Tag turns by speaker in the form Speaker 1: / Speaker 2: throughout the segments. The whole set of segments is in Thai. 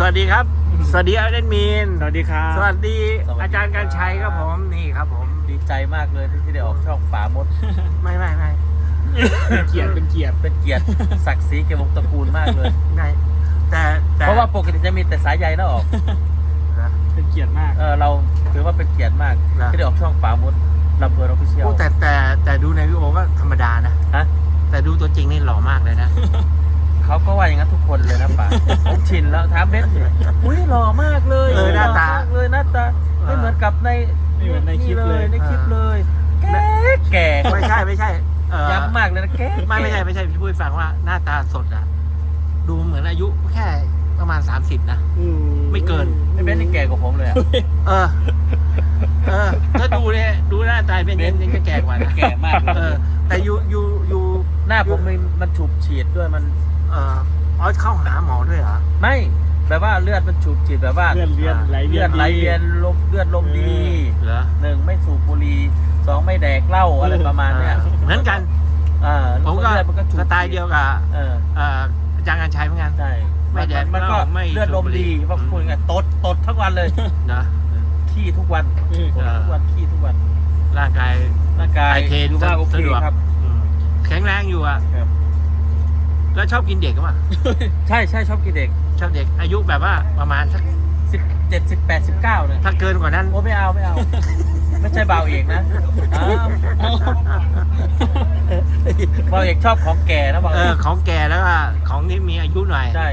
Speaker 1: สวัสดีครับ สวัสดีอาจารย์มีน
Speaker 2: สวัสดีครับ
Speaker 1: สวัสดี
Speaker 3: สวัสดี
Speaker 1: อาจารย์การชัยครับผมนี่ครับผม
Speaker 3: ดีใจมากเลยที่ได้ออกช่องป่ามด
Speaker 1: ไม่ไม่ไม่
Speaker 2: เป็นเกียรติเป็นเกียรติ
Speaker 3: เป็นเกียรติศักดิ์ศรีแก่วงตระกูลมากเลย
Speaker 1: ไม่แต่แต่
Speaker 3: เพราะว่าปกติจะมีแต่สายใยนะออก
Speaker 1: นะ
Speaker 2: เป็นเกียรติมาก
Speaker 3: เออเราถือว่าเป็นเกียรติมาก
Speaker 1: นะ
Speaker 3: ที่ได้ออกช่องป่ามดลำเพลินออฟฟิเชียล
Speaker 1: โอ้แต่แต่แต่ดูในวิดีโอก็ธรรมดานะ
Speaker 3: ฮะ
Speaker 1: แต่ดูตัวจริงนี่หล่อมากเลยนะ
Speaker 3: เขาก็ว่าอย่างนั้นทุกคนเลยนะป่า ผมชินแล้วถามเบนสิอุ้ยหล่อมากเลย
Speaker 1: เออหน้าตา
Speaker 3: ล่อมกเลยหน้าตาไม่เหมือนกับใน
Speaker 2: ไม่เหมือนในคลิปเลย
Speaker 3: ในคลิปเลยแก่แก่
Speaker 1: ไม่ใช่ไม่ใช่เออ
Speaker 3: ย้ำมากเลยนะแก่
Speaker 1: ไม่ไม่ใช่ไม่ใช่พี่พูดให้ฟังว่าหน้าตาสดอะดูเหมือนอายุแค่ประมาณ 30 นะ
Speaker 2: อื
Speaker 1: ไม่เกิน
Speaker 3: ไอ้เบนนี่แก่กว่าผมเลยอะ
Speaker 1: เออ เออ ถ้าดูเนี่ยดูหน้าตาเป็นเน้นยังจะแก่กว่านะ
Speaker 3: แก่มากเลย
Speaker 1: เออแต่ยูยูยู
Speaker 3: หน้าผมมันมันฉูบฉีดด้วยมัน
Speaker 1: เอออ๋อเข้าหาหมอด้วยเหรอ
Speaker 3: ไม่แบบว่าเลือดมันฉูบฉีดแบบว่า
Speaker 2: เลือดเลียนไหลเวี
Speaker 3: เลื
Speaker 2: ย
Speaker 3: อนดไหลเวียนลมเลือดลมดี
Speaker 1: เหรอ
Speaker 3: หนึ่งไม่สูบบุหรี่สองไม่แดกเหล้าอะไรประมาณเนี้ย
Speaker 1: เออเหมือนกัน
Speaker 3: อ่า
Speaker 1: ผมก็
Speaker 3: เลือดมันก็ฉูบ
Speaker 1: สไตล์เดียวกับ
Speaker 3: เออ
Speaker 1: เอ่ออาจารย์การชัยเหมือนกัน
Speaker 3: ใช่
Speaker 1: ไม่แดก
Speaker 3: มันก็
Speaker 1: เหล้าไม่
Speaker 3: เลือดลม
Speaker 1: สูบบุหรี่
Speaker 3: ดีเพราะพูดง่ายๆตดตดทั้งวันเลย
Speaker 1: นะ
Speaker 3: ขี้ทุกวัน
Speaker 2: เออ
Speaker 3: ตดทุกวันขี้ทุกวัน
Speaker 1: ร่างกาย
Speaker 3: ร่างกาย
Speaker 1: ไอเทน
Speaker 3: ดูว่าโอเค
Speaker 1: สะดวก
Speaker 3: ครับ
Speaker 1: อืมแข็งแรงอยู่อะ
Speaker 3: ครับ
Speaker 1: แล้วชอบกินเด็กมั้ย
Speaker 3: ใช่ใช่ชอบกินเด็ก
Speaker 1: ชอบเด็กอายุแบบว่าประมาณสัก
Speaker 3: สิบเจ็ดสิบแปดสิบเก้าเนี่ย
Speaker 1: ถ้าเกินกว่านั้น
Speaker 3: โอ้ไม่เอาไม่เอา ไม่ใช่เบาเอกนะอ้าวเบาเอกชอบของแก่นะเบา
Speaker 1: เอ
Speaker 3: เอ
Speaker 1: อกของแก่แล้วก็ของที่มีอายุหน่อย
Speaker 3: ใช่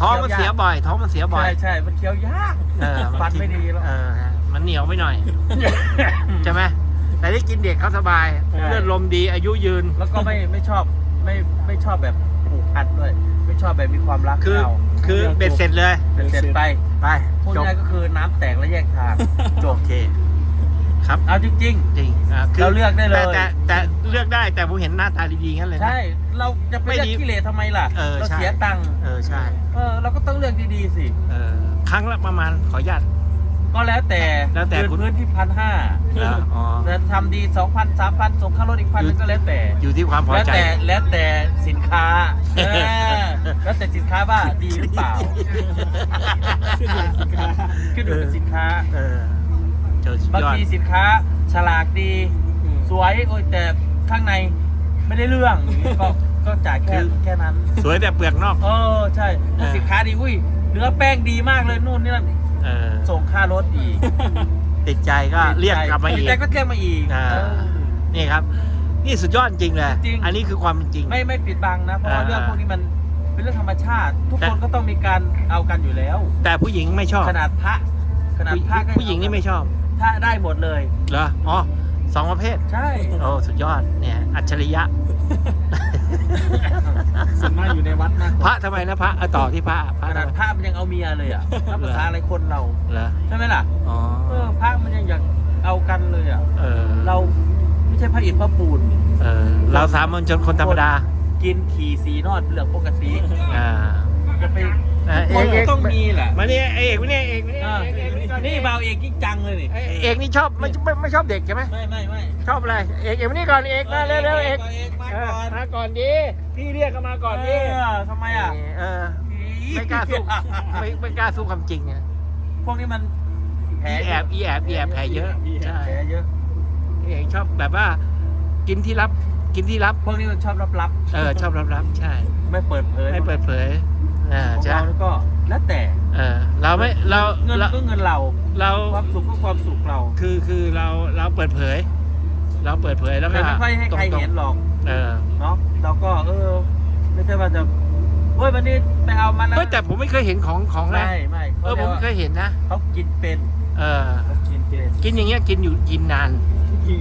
Speaker 1: ท้องมันเสียบ่อย ท้องมันเสียบ่อ
Speaker 3: ใช่
Speaker 1: ย
Speaker 3: ใช่มันเคี้ยวยาก
Speaker 1: เออ
Speaker 3: ฟันไม่ดีแล้ว
Speaker 1: เออมันเหนียวไปหน่อยใช่ไหมแต่ที่กินเด็กเขาสบาย
Speaker 3: ใช่
Speaker 1: เลือดลมดีอายุยืน
Speaker 3: แล้วก็ไม่ไม่ชอบไม่ไม่ชอบแบบ ผูกพันด้วย ไม่ชอบแบบมีความรัก
Speaker 1: คือ
Speaker 3: ไม่เอา
Speaker 1: คือเบ็ดเสร็จเลย
Speaker 3: เป็นเสร็จไป
Speaker 1: ไป
Speaker 3: พูด
Speaker 1: จบ
Speaker 3: ง่ายๆก็คือน้ำแตกและแยกทางจบ
Speaker 1: โอเค ครับ
Speaker 3: เอาจริง
Speaker 1: จริงอะคื
Speaker 3: เราเลือกได้เลย
Speaker 1: แต่แต่แต่เลือกได้แต่ผมเห็นหน้าตาดีๆงั้นเลย
Speaker 3: ๆ
Speaker 1: นะ
Speaker 3: ใช่ เราจะไป
Speaker 1: ไม่
Speaker 3: เลือก
Speaker 1: ดี
Speaker 3: กิเลสทำไมล่ะ
Speaker 1: เออ
Speaker 3: เรา
Speaker 1: ใช่
Speaker 3: เสียตังค์
Speaker 1: เออใช่
Speaker 3: เออเราก็ต้องเลือกดีๆสิ
Speaker 1: เออครั้งละประมาณขออนุญาต
Speaker 3: ก็แล้วแต่
Speaker 1: แล้วแต่
Speaker 3: ยืน
Speaker 1: คุณ
Speaker 3: พื้นที่พันห้า
Speaker 1: อะอ๋อ
Speaker 3: จะทำดีสองพันสามพันส่งค่ารถอีกพันนึงก็แล้วแต่
Speaker 1: อยู่ที่ความพอ
Speaker 3: แล้ว
Speaker 1: ใจ
Speaker 3: แต่แล้วแต่สินค้าเออ แล้วแต่สินค้าว่าดีหรือเปล่า
Speaker 2: ขึ้นอยู่กับสินค้า
Speaker 3: ขึ้นอยู่กับสินค้า
Speaker 1: เออเจอสุด
Speaker 3: บาง
Speaker 1: ยอด
Speaker 3: ทีสินค้าฉลากดี
Speaker 2: อืม
Speaker 3: สวยโอ้ยแต่ข้างในไม่ได้เรื่องอย่างนี้ก็ก็จ่ายแค่
Speaker 1: คือ
Speaker 3: แค่นั้น
Speaker 1: สวยแต่เปลือกนอก
Speaker 3: เออใช่ถ้า
Speaker 1: เออ
Speaker 3: สินค้าดีอุ้ยเนื้อแป้งดีมากเลยนู่นนี่นั่น
Speaker 1: เออ
Speaker 3: ส่งค่ารถอีก
Speaker 1: ติดใจก็เรียกกลับมาอี
Speaker 3: ติด
Speaker 1: ก
Speaker 3: ใจก็เรียกมาอีก
Speaker 1: อ่า
Speaker 3: เออ
Speaker 1: นี่ครับ นี่สุดยอดจริงเลย
Speaker 3: จริง
Speaker 1: อันนี้คือความเป็นจริง
Speaker 3: ไม่ไม่ปิดบังนะ เพราะว่า
Speaker 1: อ่า
Speaker 3: เรื่องพวกนี้มัน เป็นเรื่องธรรมชาติ ทุก
Speaker 1: แต่
Speaker 3: คนก็ต้องมีการเอากันอยู่แล้ว
Speaker 1: แต่ผู้หญิงไม่ชอบ
Speaker 3: ขนาดพระขนาด
Speaker 1: ผู้
Speaker 3: พระก็
Speaker 1: ผู้หญิงนี่ไม่ชอบ
Speaker 3: ถ้าได้หมดเลย
Speaker 1: เหรออ๋อสองประเภท
Speaker 3: ใช่
Speaker 1: โอ้สุดยอดเนี่ยอัจฉริยะ
Speaker 2: ส่วนมากอยู่ในวัดมากก
Speaker 1: พ
Speaker 2: ว่า
Speaker 1: ระทำไมนะพระเอาต่อที่พระพ
Speaker 3: ข
Speaker 1: ระ
Speaker 3: นาด
Speaker 1: ทำไม
Speaker 3: พระมันยังเอาเมียเลยอะนับภาษาอะไรคนเรา
Speaker 1: เหรอ
Speaker 3: ใช่ไหมล่ะ
Speaker 1: อ๋อ
Speaker 3: เออพระมันยังอยากเอากันเลยอะ
Speaker 1: เออ
Speaker 3: เราไม่ใช่พระอิฐพระปูน
Speaker 1: เออเราสามัญชนคนธรรมดา
Speaker 3: กินขี่สีนอดเป็นเรื่องปกติ
Speaker 1: อ่า
Speaker 3: จะไป
Speaker 1: เออเอ
Speaker 3: คน
Speaker 1: กเอ
Speaker 3: ก็
Speaker 1: ก
Speaker 3: ต้องมีแหละ
Speaker 1: มาเนี่ยเอกมาเนี่ยเอกมาเนี่ย
Speaker 3: อ่า
Speaker 1: เอกเอกมา
Speaker 3: นี่เบาเอกจริงจังเลยนี่
Speaker 1: เอกเอกนี่ชอบไม่ไม่ไม่ชอบเด็กใช่ไหม
Speaker 3: ไม่ไม่ไม่
Speaker 1: ชอบอะไรเอกเอกมานี่ก่อนเอกมาเร็วเร็วเอก
Speaker 3: เอกมา
Speaker 1: เอ
Speaker 3: ก่
Speaker 1: อ
Speaker 3: อน
Speaker 1: มาก่อนดิพี่เรียกเขามาก่อนดิ
Speaker 3: เออทำไมอะ
Speaker 1: เออไม่กล้าสู้ไม่ไม่กล้าสู้ความจริงไง
Speaker 3: พวกนี้มันแผล
Speaker 1: อีแอบอีแอบอีแอบแผลเยอะใช่
Speaker 3: แผลเยอะ
Speaker 1: เอกชอบแบบว่ากินที่ลับ กินที่ลับ
Speaker 3: พวกนี้มันชอบลับ
Speaker 1: เออชอบลับลับใช่
Speaker 3: ๆ ไม่เปิดเผย
Speaker 1: ไม่เปิดเผยอ่า
Speaker 3: ของ
Speaker 1: ใช่
Speaker 3: เราก็แล้วแต่
Speaker 1: เออเราไม่เรา
Speaker 3: เงิน
Speaker 1: เรา
Speaker 3: ก็เงินเรา
Speaker 1: เรา
Speaker 3: ความสุขก็ความสุขเรา
Speaker 1: คือคือเราเราเปิดเผย เราเปิดเผยแล้วก็
Speaker 3: ไม่ค่อยให้ใคร
Speaker 1: ตงๆ
Speaker 3: เห็นหรอก
Speaker 1: เออ
Speaker 3: เนาะเราก็เออ ไม่ใช่ว่าจะเฮ้ยวันนี้ไปเอามันนะ
Speaker 1: เฮ้ยแต่ผมไม่เคยเห็นของของนะ
Speaker 3: ไม่ไม่
Speaker 1: เออผมไม่เค ยเห็นนะ
Speaker 3: เขากินเป็น
Speaker 1: เออ
Speaker 3: เขากินเป็น
Speaker 1: กินอย่างเงี้ยกินอยู่กินนาน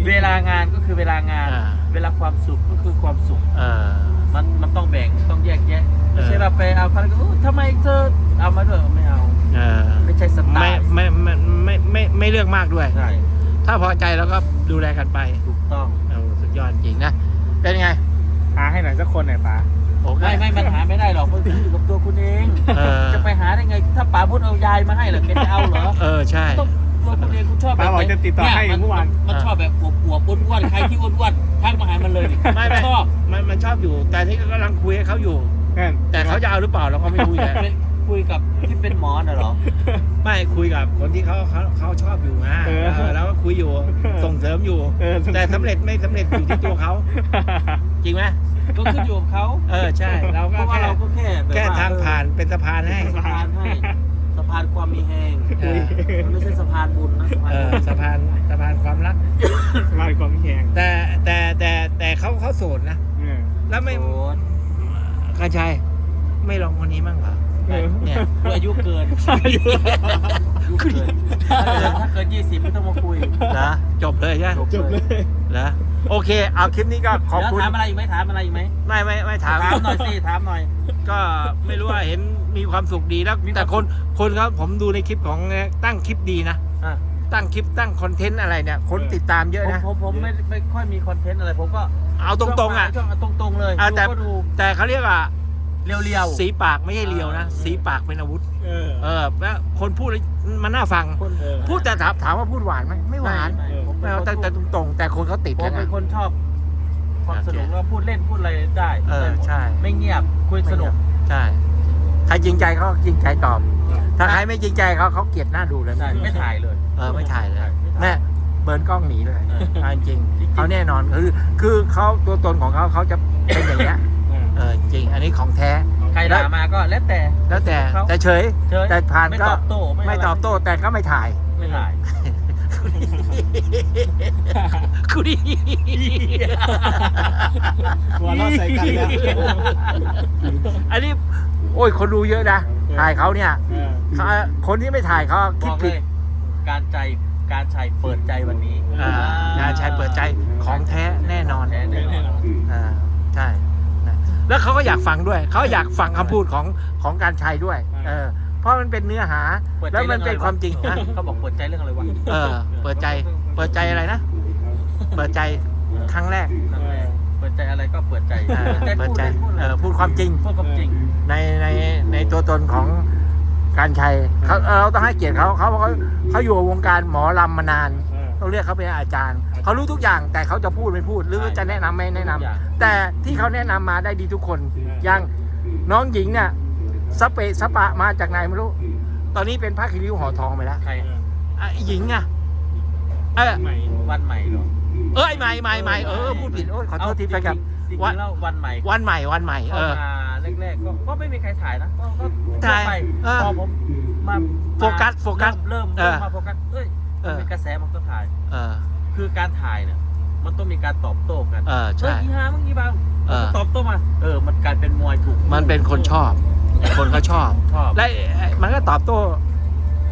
Speaker 3: เวลางานก็คือเวลางาน
Speaker 1: อ่า
Speaker 3: เวลาความสุขก็คือความสุข
Speaker 1: เออ
Speaker 3: มันมันต้องแบ่งต้องแยกแยะไม่
Speaker 1: เออ
Speaker 3: ใช่ว่าไปเอาเขาแล้วก็อู้ทำไมเธอเอามาด้วยไม่เอา
Speaker 1: เออ
Speaker 3: ไม่ใช่สไต
Speaker 1: ไม่
Speaker 3: ล์
Speaker 1: ไม่ไม่ไม่ไม่ไม่เลือกมากด้วย
Speaker 3: ใช่
Speaker 1: ถ้าพอใจแล้วก็ดูแลกันไป
Speaker 3: ถูกต้อง
Speaker 1: เออสุดยอดจริงนะ เป็นไง
Speaker 2: หาให้หน่อยสักคนหน่อยป๋า
Speaker 1: โอเค
Speaker 3: ไม่ไม่มันหาไม่ได้หรอกมันขึ้นอยู่กับตัวคุณเอง
Speaker 1: เออ
Speaker 3: จะไปหาได้ไง ถ้าป๋าพูดเอายายมาให้เหรอแกจะเอาเหรอ
Speaker 1: เออใช่
Speaker 3: ต้องตัวคุณเองคุณชอบแบบ
Speaker 2: ป๋าบอกจะติดต่อให้
Speaker 3: มั
Speaker 2: เมื่อวาน
Speaker 3: มันชอบแบบอวบอวบอ้วนๆใครที่อ้วนๆทักมาหามันเลยดิ
Speaker 1: ไม่ไม่
Speaker 3: ชอบ
Speaker 1: มันมันชอบอยู่ แต่ที่กำลังคุยกับเขาอยู่
Speaker 2: นั่น
Speaker 1: แต่เขาจะเอาหรือเปล่าเราก็ไม่รู้ไง
Speaker 3: เป็น คุยกับที่เป็นหมอน่ะเหรอ
Speaker 1: ไม่คุยกับคนที่เขาเขาเขาชอบอยู่นะ
Speaker 2: เออ
Speaker 1: เออแล้วก็คุยอยู่ส่งเสริมอยู่
Speaker 2: เออ
Speaker 1: แต่สำเร็จไม่สำเร็จอยู่ที่ตัวเขาจริงไหม
Speaker 3: ก็ขึ้นอยู่กับเขา
Speaker 1: เออใช่ เรา
Speaker 3: เพ
Speaker 1: ก็
Speaker 3: ราะว่า
Speaker 1: แค่
Speaker 3: เราก็แค่บบ
Speaker 1: แค่
Speaker 3: ว่
Speaker 1: ทางผ่านเป็นสะพานให้
Speaker 3: สะพานให้สะพานความมีแหง
Speaker 1: เออ
Speaker 3: มันไม่ใช่สะพานบุญนะสะพาน
Speaker 1: เออ
Speaker 3: บุญ
Speaker 1: สะพานสะพานความรัก
Speaker 2: ลายความแข็ง
Speaker 1: แต่แต่แต่แต่เขาเขาโสดนะ
Speaker 2: เออ
Speaker 1: แล้วไม่
Speaker 3: โอ้ย
Speaker 1: กระชัยไม่ลองคนนี้บ้างเหรอ
Speaker 2: เออ
Speaker 1: เนี่ย
Speaker 3: กูอายุเกินอายุเกิน ถ้าเกินยี่สิบไม่ต้องมาคุย
Speaker 1: เหรอจบเลยใช่ไหม
Speaker 2: จบเลย
Speaker 1: เหรอโอเค เอาคลิปนี้ก็ขอบ
Speaker 3: เดี๋ยว
Speaker 1: คุณ
Speaker 3: ถามอะไรอีกไหมถามอะไรอีกไหม
Speaker 1: ไม่ไม่ไม่ถาม
Speaker 3: ถามหน่อยสิถามหน่อย
Speaker 1: ก็ไม่รู้ว่าเห็นมีความสุขดีแล้ว
Speaker 3: มีความ
Speaker 1: แต่คนคนเขาผมดูในคลิปของตั้งคลิปดีนะ
Speaker 3: อะ
Speaker 1: ตั้งคลิปตั้งคอนเทนต์อะไรเนี่ย คนติดตามเยอะ
Speaker 3: ผม
Speaker 1: นะ
Speaker 3: ผมผมไม่ไม่ค่อยมีคอนเทนต์อะไรผมก็
Speaker 1: เอาตรงๆอะ
Speaker 3: ช่วงตรงตรงๆเลย
Speaker 1: อะ
Speaker 3: ดู
Speaker 1: แต่
Speaker 3: ก็ดู
Speaker 1: แต่เขาเรียกว่า
Speaker 3: เรียวๆ
Speaker 1: สีปากไม่ใช่เลียวนะ สีปากเป็นอาวุธ
Speaker 2: เออ
Speaker 1: เออแล้วคนพูดแล้วมันน่าฟัง
Speaker 3: คน
Speaker 2: เออ
Speaker 1: พูดแต่ถามถามว่าพูดหวานไหมไม่หวาน
Speaker 3: ไม่ไม่ผม
Speaker 1: ไม่
Speaker 3: เป็น
Speaker 1: เอา
Speaker 3: คน
Speaker 1: แต่แต่ตรงๆแต่คนเขาติด
Speaker 3: ผม
Speaker 1: กัน
Speaker 3: เป็
Speaker 1: นะ
Speaker 3: นคนชอบความ
Speaker 1: โอเค
Speaker 3: สนุกแล้วพูดเล่นพูดอะไรได้
Speaker 1: เออ
Speaker 3: ได้หมด
Speaker 1: ใช่
Speaker 3: ไม่เงียบคุยสนุก
Speaker 1: ใช่ใครจริงใจเขาจริงใจตอบ ถ้าใครไม่จริงใจเขาเขาเกลียดหน้าดูเลย
Speaker 3: ใช่ไม่ถ่ายเลย
Speaker 1: เออไม่ถ่ายเลย
Speaker 3: ไม่ถ่าย
Speaker 1: แม่เบิร์นกล้องหนีเลย
Speaker 3: เออ
Speaker 1: เอาจริง
Speaker 3: จริง
Speaker 1: ๆ
Speaker 3: ๆ
Speaker 1: เขาแน่นอนคือคือเขาตัวตนของเขาเขาจะเป็นอย่างเงี้ย
Speaker 2: เออ
Speaker 1: เออจริง อันนี้ของแท้
Speaker 3: ใครด่ามาก็แล้วแต่
Speaker 1: แล้วแต่
Speaker 3: เขา
Speaker 1: แต่เฉย
Speaker 3: เฉย
Speaker 1: แต่ผ่าน
Speaker 3: ไม่
Speaker 1: ก็
Speaker 3: ตอบโต้
Speaker 1: ไม่ะ
Speaker 3: ร
Speaker 1: ตอบโต้แต่ก็ไม่ถ่าย
Speaker 3: ไม่ถ่าย
Speaker 1: คุย
Speaker 2: หัวเราะใส่กันแล้ว
Speaker 1: อันนี้ โอ้ยคนดูเยอะนะ
Speaker 2: เออ
Speaker 1: ถ่ายเขาเนี่ย
Speaker 2: เออ
Speaker 1: เขาคนที่ไม่ถ่ายเขา
Speaker 3: บ
Speaker 1: คิด
Speaker 3: อกเล
Speaker 1: ผิด
Speaker 3: ยการใจการชัยเปิดใจวันนี้
Speaker 1: อ่างานชายเปิดใจของแท้แน่นอน
Speaker 3: แท้แน่นอน
Speaker 1: อ่าใช่นะ แล้วเขาก็อยากฟังด้วย เขาอยากฟังคำพูดของของการชัยด้วย เออ เพราะมันเป็นเนื้อหา
Speaker 3: เปิดใจ
Speaker 1: แล้วมันเป็น
Speaker 3: รื่องอะไค
Speaker 1: วามจริงนะ
Speaker 3: เขาบอกเปิดใจเรื่องอะไรวะ
Speaker 1: เออ เปิดใจ เปิดใจอะไรนะ เปิดใจครั้งแรก
Speaker 3: นั่นแหละเปิดใจอะไรก็เปิดใจ
Speaker 1: อ่า
Speaker 3: เปิดใจ
Speaker 1: เปิด
Speaker 3: พูด
Speaker 1: ใจ
Speaker 3: เล่นพูดอะไร
Speaker 1: เออ พูดความจริง
Speaker 3: พูดความจริง
Speaker 1: ในในในตัวตนของการชัยเขาเออเราต้องให้เกียรติเขาเขาเขาเขาอยู่วงการหมอลำมานาน
Speaker 2: เออ
Speaker 1: ต้องเรียกเขาเป็นอาจารย์ เขารู้ทุกอย่างแต่เขาจะพูดไม่พูดหรือจะแนะนำไม่แนะนำ
Speaker 3: ทุกอย่าง
Speaker 1: แต่ที่เขาแนะนำมาได้ดีทุกคนอย่างน้องหญิงเนี่ยสเปะสปะมาจากไหนไม่รู้ ตอนนี้เป็นพระคิริวห่อทองไปแล้ว
Speaker 3: ใคร
Speaker 1: อะไอ้หญิงอะเออ
Speaker 2: ใหม่
Speaker 3: วันใหม่เหรอ
Speaker 1: เอ้ยใหม่ใหม่ใหม่เออพูดผิดโอ้ยขอโทษทีไปกับ
Speaker 3: จริงๆ
Speaker 1: วัน
Speaker 3: แล้ววันใหม่
Speaker 1: วันใหม่วันใหม่ เอ
Speaker 3: เข้า
Speaker 1: อ
Speaker 3: มาแรกๆก็ก็ไม่มีใครถ่ายนะก็ก็
Speaker 1: ถ่าย
Speaker 3: ไป
Speaker 1: เออ
Speaker 3: พอผมมา
Speaker 1: โฟกัสโฟกัส
Speaker 3: เริ่ม
Speaker 1: เอ
Speaker 3: เริ่
Speaker 1: อ
Speaker 3: มมาโฟกัสเอ้ย
Speaker 1: เออ
Speaker 3: มันมีกระแสมันก็ถ่าย
Speaker 1: เออ
Speaker 3: คือการถ่ายเนี่ยมันต้องมีการตอบโต้กัน
Speaker 1: เออ
Speaker 3: เฮ้
Speaker 1: ใช่
Speaker 3: ยอีฮามึงอีบาง
Speaker 1: เออ
Speaker 3: มันก็ตอบโต้มา เออ มันกลายเป็นมวยถูก
Speaker 1: มันเป็นคนชอบ คนเขาชอบ
Speaker 3: ชอบ
Speaker 1: และไอ้มันก็ตอบโต้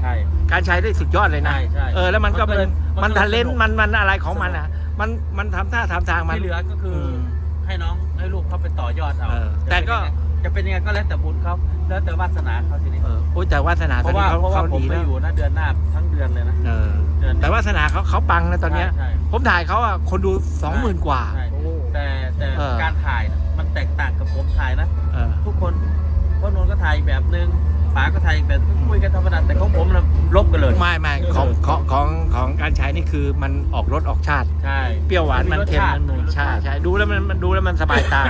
Speaker 3: ใช่
Speaker 1: การใช้ได้สุดยอดเลยนะ
Speaker 3: ใช่ใช่
Speaker 1: เออ แล้วมันก็เป็น
Speaker 3: มั
Speaker 1: มัน
Speaker 3: นก็เลย
Speaker 1: ทะเลน
Speaker 3: สนุก
Speaker 1: มันมันอะไรของมันอะ มันมันทำท่าทำทางมัน
Speaker 3: ที่เหลือก็คืออ
Speaker 1: ม
Speaker 3: ให้น้องให้ลูกเขาไปต่อยอดเอา
Speaker 1: เออแต่ก็
Speaker 3: จะเป็นยังไง จะเป็นยังไงก็แล้วแต่บุญเขาแล้วแต่วาสนาเขาทีนี้
Speaker 1: เออโอ้ยแต่วาสนา
Speaker 3: เพ
Speaker 1: ตอน
Speaker 3: ราะ
Speaker 1: นี้
Speaker 3: ว่า
Speaker 1: เขา
Speaker 3: เพราะว่า
Speaker 1: เขา
Speaker 3: ผม
Speaker 1: ดี
Speaker 3: ไป
Speaker 1: แล้ว
Speaker 3: อยู่นะเดือนหน้าทั้งเดือนเลยนะ
Speaker 1: เออ
Speaker 3: เดือน
Speaker 1: แต่วาสนาเขาเขาปังนะตอนเนี้ย
Speaker 3: ใช่
Speaker 1: ผมถ่ายเขาอะคนดูสองหมื่นกว่า
Speaker 3: ใช่
Speaker 2: โอ้
Speaker 3: แต่แต่
Speaker 1: เออ
Speaker 3: การถ่ายน่ะมันแตกต่างกับผมถ่ายนะ
Speaker 1: เออ
Speaker 3: ทุกคนพ่อนนท์ก็ถ่ายอีกแบบนึงป๋าก็ถ่ายอีกแบบก็คุยกันธรรมดาแต่ของผมนะลบกันเลย
Speaker 1: ไม่ไม่ของของของของการใช้นี่คือมันออกรสออกชาติ
Speaker 3: ใช่
Speaker 1: เปรี้ยวหวานมันเค็มมันนูนใช่ใช่ดูแล้วมันมันดูแล้วมันสบายตา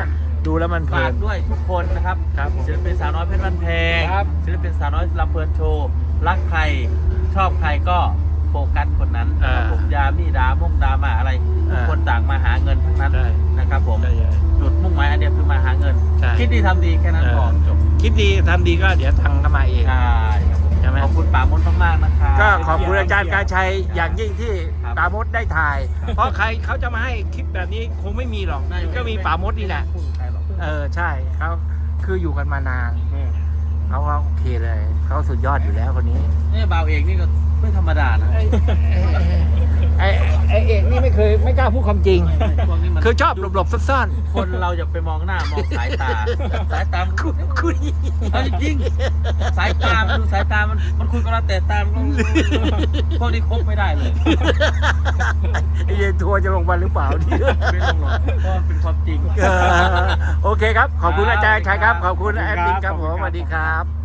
Speaker 1: ดูแล้วมันเพลิ
Speaker 3: ฝาก
Speaker 1: น
Speaker 3: ด้วยทุกคนนะครับ
Speaker 1: ครับผม
Speaker 3: ศิลปินสาวน้อยเพชรบ้านแพง
Speaker 1: ครับ
Speaker 3: ศิลปินสาวน้อยลำเพลินโชว์รักใครชอบใครก็โฟกัสคนนั้นนะครับผมยามีดามุ่งดามาอะไรทุกคนต่างมาหาเงินทั้งนั้น
Speaker 1: ใช่
Speaker 3: นะครับผม
Speaker 1: ใช่ใช่
Speaker 3: จุดมุ่งหมายอันเดียวคือมาหาเงิน
Speaker 1: ใช่
Speaker 3: คิดดีทำดีแค่นั้นพอ
Speaker 1: เออ
Speaker 3: จบ
Speaker 1: คิดดีทำดีก็เดี๋ยวทางเข้ามาเอง
Speaker 3: ใช่ครับผม
Speaker 1: ใช่ไหม
Speaker 3: ขอบคุณป๋ามดมากๆนะครับ
Speaker 1: ก็ขอบคุณอาจารย์การชัยอย่างยิ่งที่
Speaker 3: ครับ
Speaker 1: ปรามดได้ถ่าย เพราะใครเขาจะมาให้คลิปแบบนี้คงไม่มีหรอก ก็มีปรามดนี่แหละ
Speaker 3: ไม่ใครหรอก
Speaker 1: เออใช่เขาคืออยู่กันมานาน
Speaker 2: เออ
Speaker 1: เขาว่าโอเคเลยเขาสุดยอดอยู่แล้วคนนี้
Speaker 3: นี่บ่าวเอกนี่ก็ไม่ธรรมดานะ
Speaker 1: ไอ้ไอ้ เอกนี่ไม่เคยไม่กล้าพูดความจริง
Speaker 3: พวกนี้มัน
Speaker 1: คือชอบหลบๆซ่อน
Speaker 3: คนเราอย่าไปมองหน้ามองสายตา สายตามัน
Speaker 1: ๆคุยคุย
Speaker 3: เอาจริงๆสายตามันดูสายตามันมันคุยกับเราแต่ตามนพวกนี้คบไม่ได้เลย
Speaker 1: ไอ้เย็นทัวร์จะลงมาหรือเปล่าเนี่ย
Speaker 3: ไม่ลงหรอกเพราะมันเป็นความจริง
Speaker 1: เออโอเคครับ ขอบคุณอาจารย์ชัยครับ ขอบคุณแอดมินครับผมสวัสดีครับ